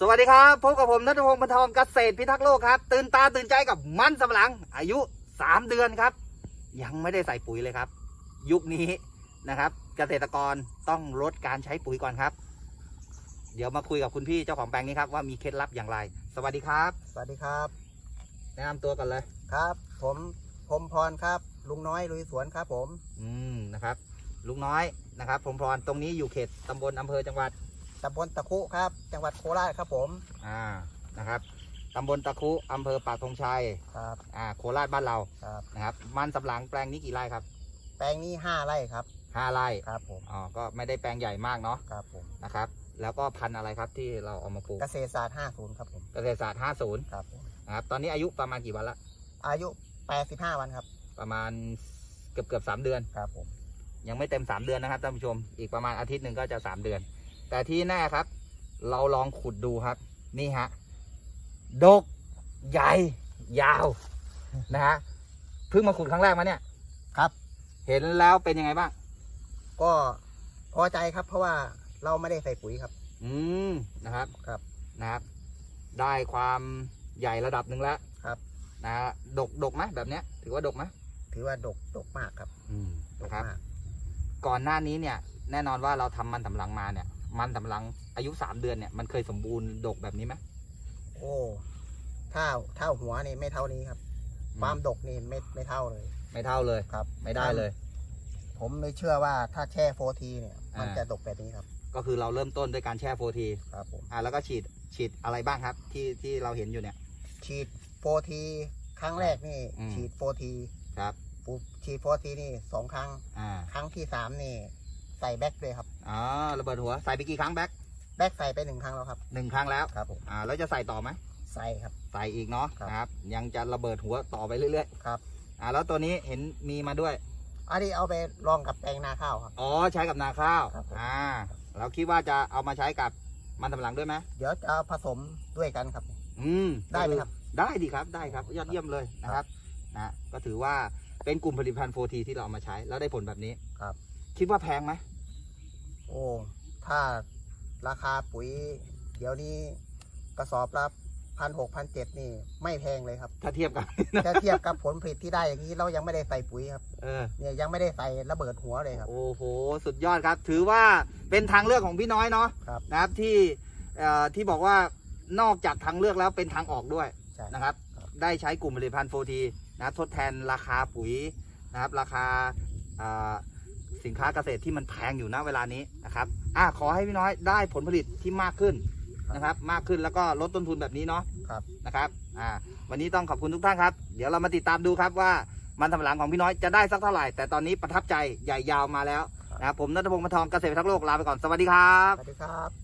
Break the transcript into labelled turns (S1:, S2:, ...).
S1: สวัสดีครับพบกับผมนัทพงศ์บรรทองเกษตรพิทักษ์โลกครับ ตื่นตาตื่นใจกับมันสำปะหลัง อายุ 3 เดือนครับ ยังไม่ได้ใส่ปุ๋ยเลยครับ ยุคนี้นะครับ เกษตรกรต้องลดการใช้ปุ๋ยก่อนครับ เดี๋ยวมาคุยกับคุณพี่เจ้าของแปลงนี้ครับว่ามีเคล็ดลับอย่างไร สวัสดีครับ
S2: สวัสดีครับ
S1: แนะนำตัวกันเลย
S2: ครับ ผมผมพรครับ ลุงน้อยลุยสวนครับผม
S1: อืมนะครับ ลุงน้อยนะครับผมพรตรงนี้อยู่เขตตำบลอำเภอจังหวัด
S2: ตำบลตะคุครับ จังหวัดโคราชครับผม
S1: อ่านะครับตำบลตะคุอำเภอปากธงชัย
S2: ครับ
S1: อ่าโคราชบ้านเรา
S2: ครับ
S1: นะครับมันสำปะหลังแปลงนี้กี่ไร่ครับ
S2: แปลงนี้ห้าไร่ครับ
S1: ห้าไร่
S2: ครับผม
S1: อ๋อก็ไม่ได้แปลงใหญ่มากเนาะ
S2: ครับผม
S1: นะครับ แล้วก็พันธุ์อะไรครับที่เราเอามาปลูก
S2: เกษตรศาสตร์ห้าศูนย์ครับผม
S1: เกษตรศาสตร์ 50
S2: ครับผม
S1: นะครับ ตอนนี้อายุประมาณกี่วันละ
S2: อายุแปดสิบห้าวันครับ
S1: ประมาณเกือบเกือบสามเดือน
S2: ครับผม
S1: ยังไม่เต็ม3เดือนนะครับท่านผู้ชม อีกประมาณอาทิตย์หนึ่งก็จะ3เดือน แต่ที่แน่ครับ เราลองขุดดูครับ นี่ฮะ ดก ใหญ่ ยาวนะฮะเพิ่งมาขุดครั้งแรกมาเนี่ย
S2: ครับ
S1: เห็นแล้วเป็นยังไงบ้าง
S2: ก็พอใจครับเพราะว่าเราไม่ได้ใส่ปุ๋ยครับ
S1: อืมนะครับ
S2: ครับ
S1: นะครับ ได้ความใหญ่ระดับหนึ่งแล้ว
S2: ครับ
S1: นะฮะดกดกไหมแบบเนี้ย ถือว่าดกไหม
S2: ถือว่าดกดกมากครับ
S1: อืม
S2: ดก
S1: นะครับ
S2: มาก
S1: ก่อนหน้านี้เนี่ย แน่นอนว่าเราทำมันสำปะหลังมาเนี่ย มันสำปะหลังอายุสามเดือนเนี่ยมันเคยสมบูรณ์ดกแบบนี้ไหม
S2: โอ้ถ้าเท่าหัวนี่ไม่เท่านี้ครับ ความดกนี่ไม่ไม่เท่าเลย
S1: ไม่เท่าเลย
S2: ครับ
S1: ไม่ได้เลย
S2: ผมเลยเชื่อว่าถ้าแช่โฟทีเนี่ยมัน
S1: อ่า
S2: จะดกแบบนี้ครับ
S1: ก็คือเราเริ่มต้นด้วยการแช่โฟที
S2: ครับผม
S1: อ่าแล้วก็ฉีดฉีดอะไรบ้างครับ ที่ที่เราเห็นอยู่เนี่ย
S2: ฉีดโฟทีครั้งแรกนี่
S1: อืม
S2: ฉีดโฟที
S1: ครับ
S2: ปุ๊บฉีดโฟทีนี่สองครั้ง
S1: อ่า
S2: ครั้งที่สามนี่ใส่แบ็กเลยครับ
S1: อ๋อระเบิดหัวใส่ไปกี่ครั้งแบ็ค
S2: แบ็กใส่ไปหนึ่งครั้งแล้วครับ
S1: หนึ่งครั้งแล้ว
S2: ครับผม
S1: อ่าแล้วจะใส่ต่อไหม
S2: ใส่ครับ
S1: ใส่อีกเนาะ
S2: ครับ
S1: นะครับยังจะระเบิดหัวต่อไปเรื่อย
S2: ครับ
S1: ๆอ่าแล้วตัวนี้เห็นมีมาด้วย
S2: อันนี้เอาไปลองกับแปลงนาข้าวครับ
S1: อ๋อใช้กับนาข้าว
S2: ครับผม
S1: อ่าเราคิดว่าจะเอามาใช้กับมันสำปะหลังด้วยไหม
S2: เดี๋ยวจะเอาผสมด้วยกันครับ
S1: อืม
S2: ได้ไหมครับ
S1: ได้ดีครับได้ครับยอดเยี่ยมเลยนะครับนะก็ถือว่าเป็นกลุ่มผลิตภัณฑ์โฟทีที่เราเอามาใช้แล้วได้ผลแบบนี้
S2: ครับ
S1: คิดว่าแพงไหม
S2: โอ้ ถ้าราคาปุ๋ย เดี๋ยวนี้กระสอบละพันหกพันเจ็ดนี่ไม่แพงเลยครับ
S1: ถ้าเทียบกัน
S2: ถ้าเทียบกับผลผลิตที่ได้อย่างนี้เรายังไม่ได้ใส่ปุ๋ยครับ
S1: เออ
S2: เนี่ยยังไม่ได้ใส่ระเบิดหัวเลยครับ
S1: โอ้โห สุดยอดครับ ถือว่าเป็นทางเลือกของพี่น้อยเนาะ
S2: ครับ
S1: นะครับที่เอ่อที่บอกว่านอกจากทางเลือกแล้วเป็นทางออกด้วย
S2: ใช่
S1: นะครับ
S2: ครับ
S1: ได้ใช้กลุ่มผลิตภัณฑ์โฟทีนะครับทดแทนราคาปุ๋ยนะครับ ราคาเอ่อ สินค้าเกษตรที่มันแพงอยู่ณเวลานี้นะครับอะขอให้พี่น้อยได้ผลผลิตที่มากขึ้นนะครับ มากขึ้นแล้วก็ลดต้นทุนแบบนี้เนาะ
S2: ครับ
S1: นะครับอ่าวันนี้ต้องขอบคุณทุกท่านครับ เดี๋ยวเรามาติดตามดูครับว่ามันทำหลังของพี่น้อยจะได้สักเท่าไหร่ แต่ตอนนี้ประทับใจใหญ่ยาวมาแล้วนะครับผมนัทพงศ์มทองเกษตรทักษ์โลกลาไปก่อนสวัสดีครับ
S2: สวัสดีครับ